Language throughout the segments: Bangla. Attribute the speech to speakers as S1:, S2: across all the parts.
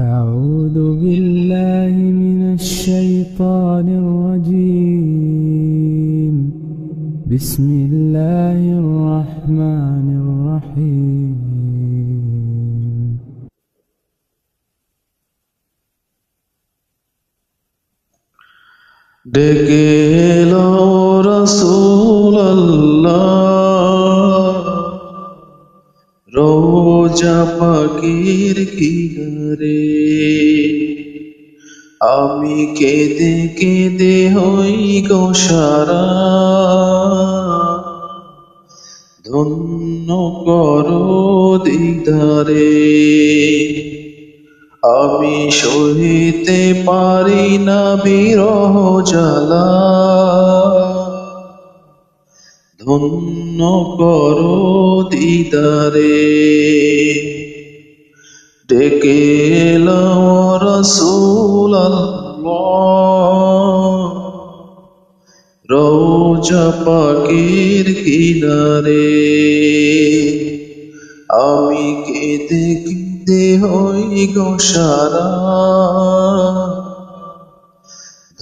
S1: أعوذ بالله من الشيطان الرجيم. بسم الله الرحمن الرحيم.
S2: ডেকে রোজা পাখির কিনারে, আমি কেঁদে কেঁদে হই গো সারা। ধন্য করো দিদারে, আমি সহিতে পারি না বিরহ জ্বালা। ধন্য করো দিদারে। ডেকে রসুল রোজা পাখির কিনারে। আমি কেঁদে কেঁদে হই গো সারা।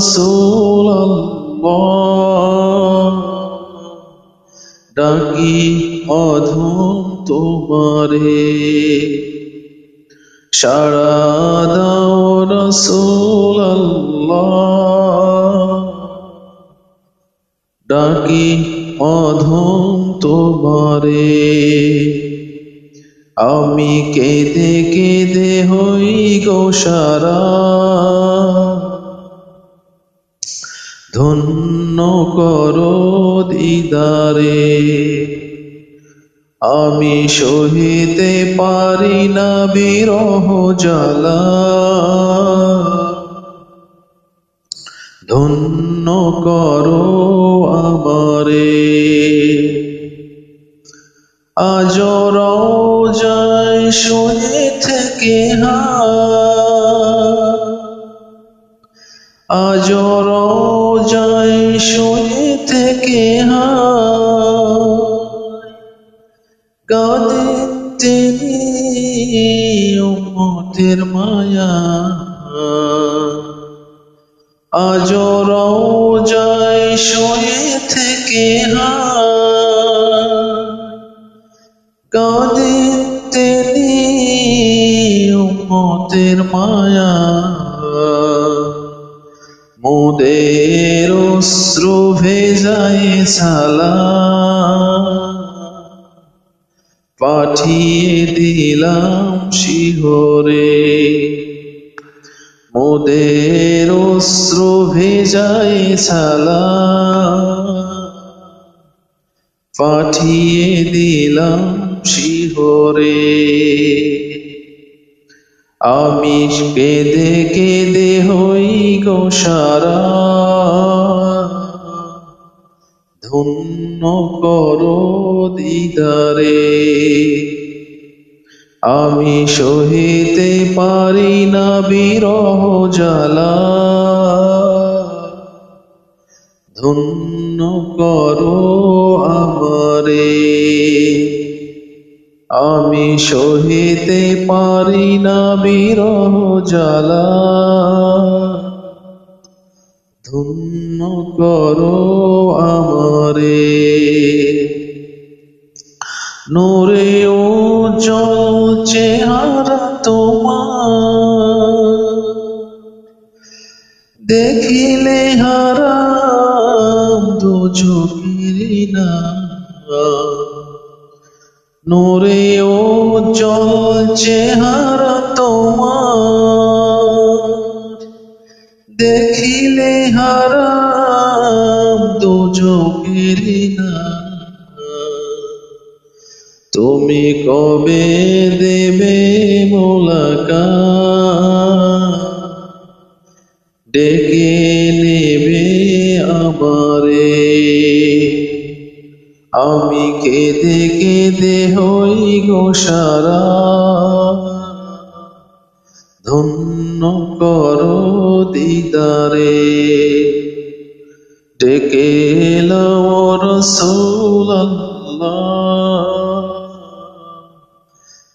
S2: রসুল ডাকি অধম তোমারে। সারা দাও রসুল ডাকি অধম তোমারে। আমি কেঁদে কেঁদে হই গো সারা। ধন্য করো দিদারে। আমি সহিতে পারি না বিরহ জ্বালা। ধন্য করো আমারে। আজ যায় শুনে থেকে হা আজ যায় শুনে থেকে হা কাঁদে তিনি উম্মতের মায়া। আজ যায় শুয়ে থেকে কাঁদে তিনি উম্মতের মায়া। অশ্রু ভেজায় সালা পাঠিয়ে দিলাম শিহরে। মোদের অশ্রু ভেজায় সালা পাঠিয়ে দিলাম শিহরে। আমি কেঁদে কেঁদে হই গো সারা ধন্য করো দিদারে। আমি সহিতে পারি না বিরহ জ্বালা। ধন্য করো আমারে। আমি সহিতে পারি না বিরহ জ্বালা। ধন্য করো আমারে নূরে ও জল চেহারা তোমার। দেখিলে হারাম দুঝুকির না নূরে ও জল চেহারা তোমার। দেখিলে না তুমি কবে দেবে ডেকে নেবে আমারে। আমি কেঁদে কেঁদে হই গো ধন্য করো দিদারে। ডেকে এলো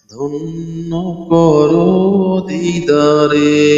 S2: ধন্য করো দিদারে।